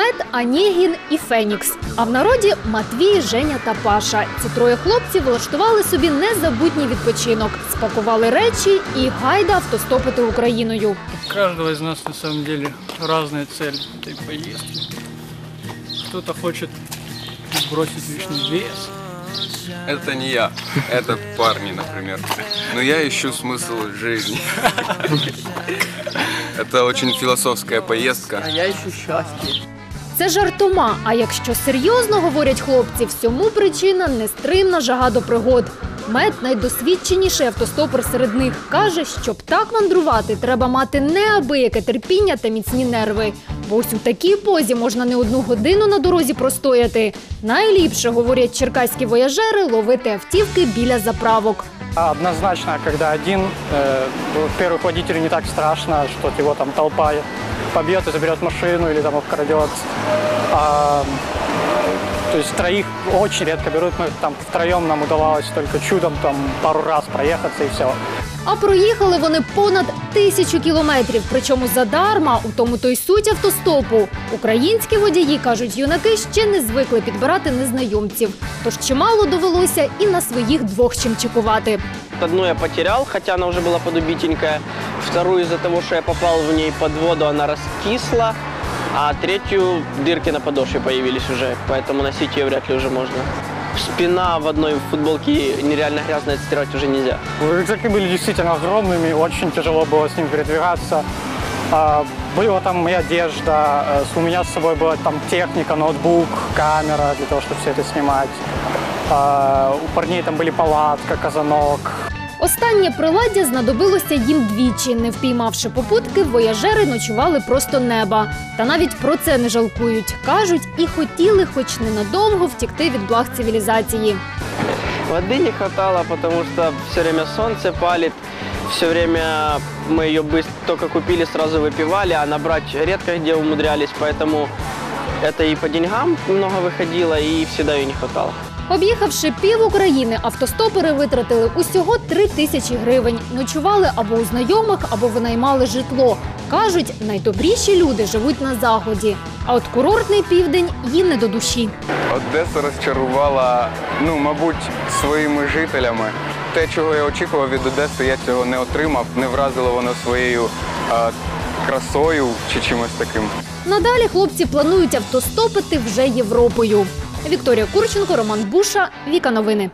Мед, Анєгін і Фенікс. А в народі Матвій, Женя та Паша. Ці троє хлопців влаштували собі незабутній відпочинок, спакували речі і гайда автостопити Україною. У каждого из нас на самом деле разная цель этой поездки. Кто-то хочет сбросить лишний вес, Это не я, это парни, например. Но я ищу смысл жизни. Это очень философская поездка. я ищу счастье. Це жартома. А якщо серйозно говорять хлопці, всьому причина нестримна жага до пригод. Мед найдосвідченіший автостопер серед них каже, щоб так мандрувати, треба мати неабияке терпіння та міцні нерви. Бо ось у такій позі можна не одну годину на дорозі простояти. Найліпше говорять черкаські вояжери ловити автівки біля заправок. Однозначно, когда один, э, во-первых, не так страшно, что его там толпа побьет и заберет машину или там обкрадет. А, то есть троих очень редко берут. Мы там втроем нам удавалось только чудом там пару раз проехаться и все. А проїхали вони понад тисячу кілометрів, причому задарма, у тому то й суть автостопу. Українські водії, кажуть, юнаки ще не звикли підбирати незнайомців. Тож чимало довелося і на своїх двох чимчикувати. Одну я потерял, хотя она уже была подубитенькая. Вторую из-за того, что я попал в ней под воду, она раскисла. А третью дырки на подошве появились уже, поэтому носить ее вряд ли уже можно. Спина в одной футболке нереально грязная, отстирать уже нельзя. Рюкзаки были действительно огромными, очень тяжело было с ним передвигаться. А, Была там и одежда, э, у меня с собой была там техника, ноутбук, камера для того, чтобы все это снимать. А, У парней там были палатка, казанок, Останнє приладдя знадобилося їм двічі. Не впіймавши попутки, вояжери ночували просто неба. Та навіть про це не жалкують. кажуть, і хотіли, хоч ненадовго втікти від благ цивілізації. Воды не хватало, потому что все время солнце палит, все время мы ее быстро только купили, сразу выпивали, а набрать редко где умудрялись, поэтому это и по деньгам много выходило, и всегда ее не хватало. Об'їхавши пів України, автостопери витратили усього три тисячі гривень. Ночували або у знайомих, або винаймали житло. Кажуть, найдобріші люди живуть на заході. А от курортний південь їм не до душі. Одеса розчарувала, ну, мабуть, своїми жителями. Те, чого я очікував від Одеси, я цього не отримав. Не вразило воно своєю а, красою чи чимось таким. Надалі хлопці планують автостопити вже Європою. Вікторія Курченко, Роман Буша, Віка Новини.